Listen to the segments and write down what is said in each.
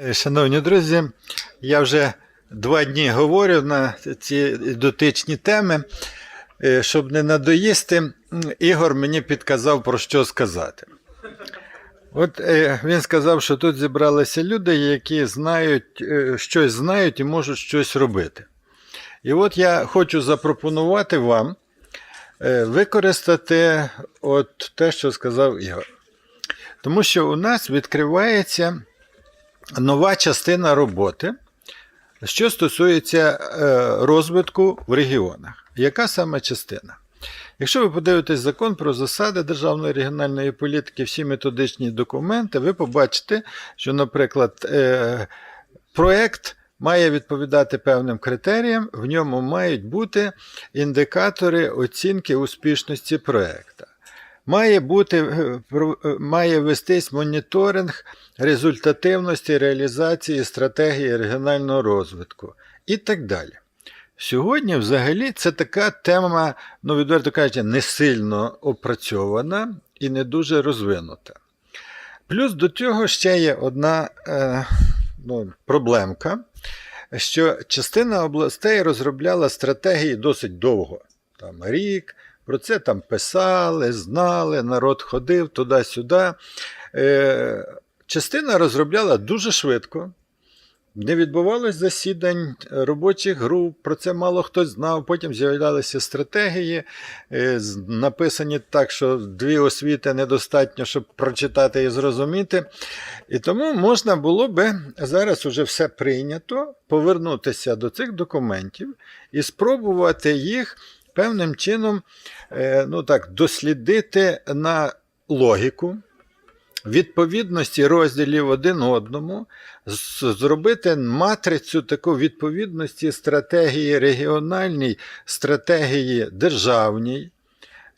Е, Шановні друзі, я вже два дні говорю на ці дотичні теми. Е, Щоб не надоїсти, Ігор мені підказав про що сказати. От е, він сказав, що тут зібралися люди, які знають, щось знають і можуть щось робити. І от я хочу запропонувати вам використати от те, що сказав Ігор. Тому що у нас відкривається нова частина роботи, що стосується е, розвитку в регіонах. Яка саме частина? Якщо ви подивитесь закон про засади державної регіональної політики, всі методичні документи, ви побачите, що, наприклад, е, проект має відповідати певним критеріям, в ньому мають бути індикатори оцінки успішності проекту. Має бути е, е, має вестись моніторинг результативності реалізації стратегії регіонального розвитку і так далі. Сьогодні, взагалі, це така тема, ну, відверто кажучи, не сильно опрацьована і не дуже розвинута. Плюс до цього ще є одна е, ну, проблемка, що частина областей розробляла стратегії досить довго, там рік, про це там писали, знали, народ ходив туди-сюди. Е, частина розробляла дуже швидко. Не відбувалось засідань робочих груп, про це мало хто знав. Потім з'являлися стратегії, е, написані так, що дві освіти недостатньо, щоб прочитати і зрозуміти. І тому можна було би зараз уже все прийнято, повернутися до цих документів і спробувати їх певним чином е, ну так, дослідити на логіку. Відповідності розділів один одному, зробити матрицю таку відповідності стратегії регіональній, стратегії державній,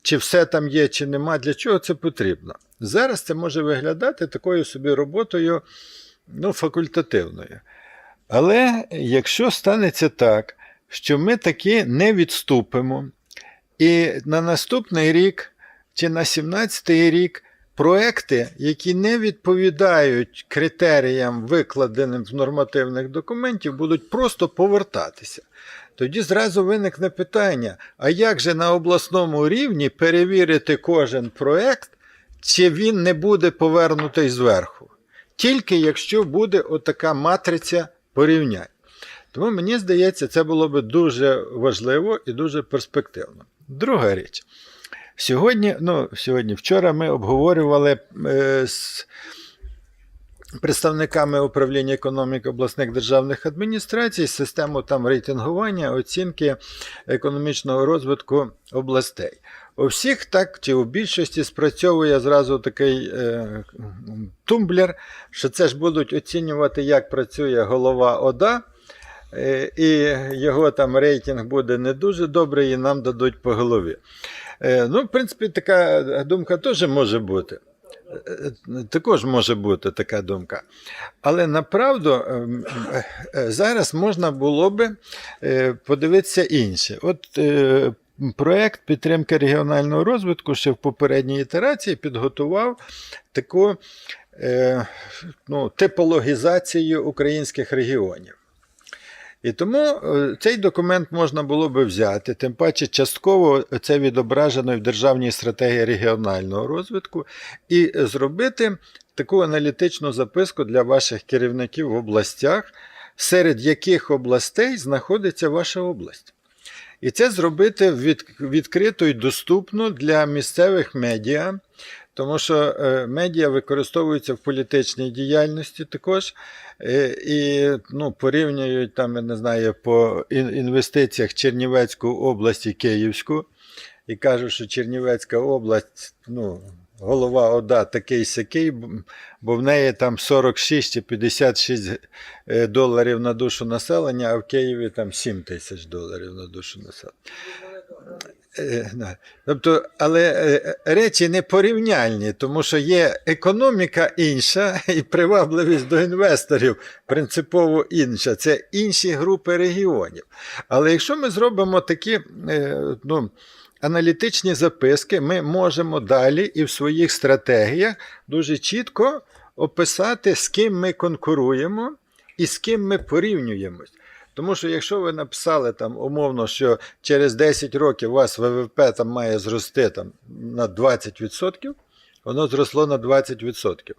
чи все там є, чи нема, для чого це потрібно. Зараз це може виглядати такою собі роботою ну, факультативною. Але якщо станеться так, що ми таки не відступимо, і на наступний рік чи на 17-й рік проекти, які не відповідають критеріям, викладеним в нормативних документів, будуть просто повертатися. Тоді зразу виникне питання: а як же на обласному рівні перевірити кожен проект, чи він не буде повернутий зверху? Тільки якщо буде отака матриця порівнянь. Тому мені здається, це було би дуже важливо і дуже перспективно. Друга річ. Сьогодні, ну, сьогодні, вчора ми обговорювали е, з представниками управління економіки обласних державних адміністрацій систему там рейтингування, оцінки економічного розвитку областей. У всіх так чи у більшості спрацьовує зразу такий е, тумблер, що це ж будуть оцінювати, як працює голова ОДА. Е, І його там рейтинг буде не дуже добрий, і нам дадуть по голові. Е, Ну, в принципі, така думка теж може бути. Е, Також може бути така думка. Але направду зараз можна було би подивитися інше. От проект підтримки регіонального розвитку ще в попередній ітерації підготував таку ну, типологізацію українських регіонів. І тому е, цей документ можна було би взяти, тим паче частково це відображено в Державній стратегії регіонального розвитку, і зробити таку аналітичну записку для ваших керівників в областях, серед яких областей знаходиться ваша область. І це зробити відкрито і доступно для місцевих медіа, тому що е, медіа використовуються в політичній діяльності також. Е, І ну, порівнюють там, я не знаю, по інвестиціях Чернівецьку область і Київську. І кажуть, що Чернівецька область, ну, голова ОДА такий сякий, бо в неї там 46 чи 56 е, доларів на душу населення, а в Києві там 7 тисяч доларів на душу населення. Е. Тобто, але е, речі не порівняльні, тому що є економіка інша і привабливість до інвесторів принципово інша. Це інші групи регіонів. Але якщо ми зробимо такі е, ну, аналітичні записки, ми можемо далі і в своїх стратегіях дуже чітко описати, з ким ми конкуруємо і з ким ми порівнюємось. Тому що якщо ви написали там умовно, що через 10 років у вас ВВП там має зрости там, на 20%, воно зросло на 20%.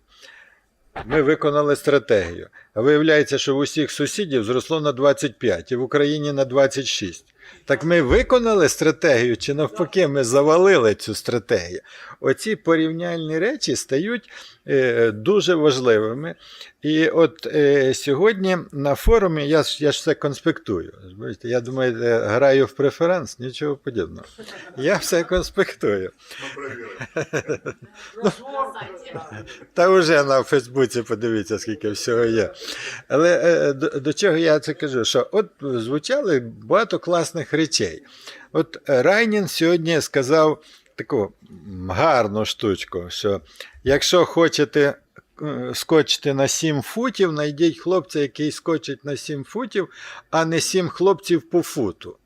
Ми виконали стратегію. А виявляється, що в усіх сусідів зросло на 25 і в Україні на 26. Так ми виконали стратегію, чи навпаки, ми завалили цю стратегію. Оці порівняльні речі стають дуже важливими. І от е, сьогодні на форумі я ж, я ж все конспектую. Я думаю, е, граю в преферанс, нічого подібного. Я все конспектую. Та вже на Фейсбуці подивіться, скільки всього є. Але е, до, до чого я це кажу? Що от звучали багато класних речей. От е, Райнін сьогодні сказав таку гарну штучку, що якщо хочете е, скочити на 7 футів, знайдіть хлопця, який скочить на 7 футів, а не 7 хлопців по футу.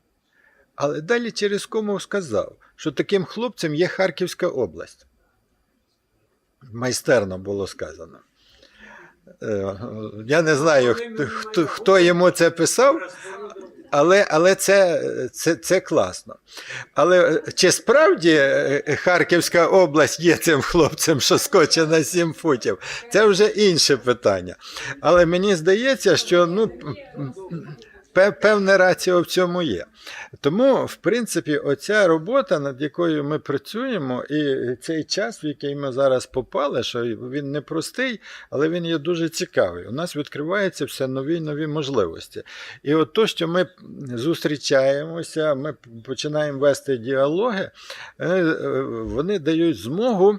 Але далі через кому сказав, що таким хлопцем є Харківська область. Майстерно було сказано. Е, Я не знаю, хто, хто, хто йому це писав, але, але це, це, це класно. Але е, чи справді е, Харківська область є цим хлопцем, що скоче на 7 футів? Це вже інше питання. Але мені здається, що ну, певне раціо в цьому є. Тому, в принципі, оця робота, над якою ми працюємо, і цей час, в який ми зараз попали, що він непростий, але він є дуже цікавий. У нас відкриваються все нові нові можливості. І от то, що ми зустрічаємося, ми починаємо вести діалоги, е, е, вони дають змогу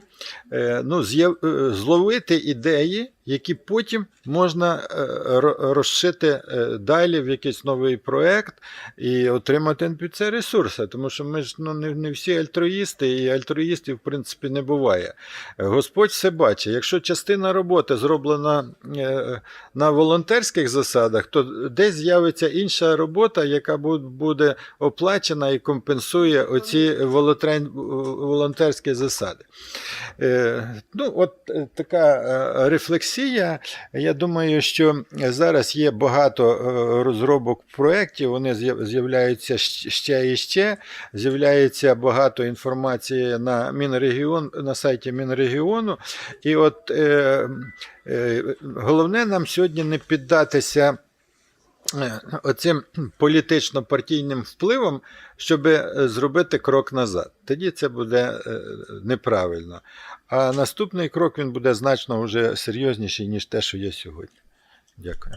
е, ну, зловити ідеї, які потім можна е, розшити е, далі в якийсь новий проект і отримати під це ресурси. Тому що ми ж ну, не, всі альтруїсти, і альтруїстів, в принципі, не буває. Господь все бачить. Якщо частина роботи зроблена е, на волонтерських засадах, то десь з'явиться інша робота, яка буде оплачена і компенсує оці волонтерські засади. Ну, от така е, рефлексія. Я думаю, що зараз є багато е, розробок проєктів, вони з'являються ще і ще. З'являється багато інформації на Мінрегіон, на сайті Мінрегіону. І от е, е, головне нам сьогодні не піддатися. Е, Оцим політично-партійним впливом, щоб зробити крок назад. Тоді це буде е, неправильно. А наступний крок він буде значно вже серйозніший, ніж те, що є сьогодні. Дякую.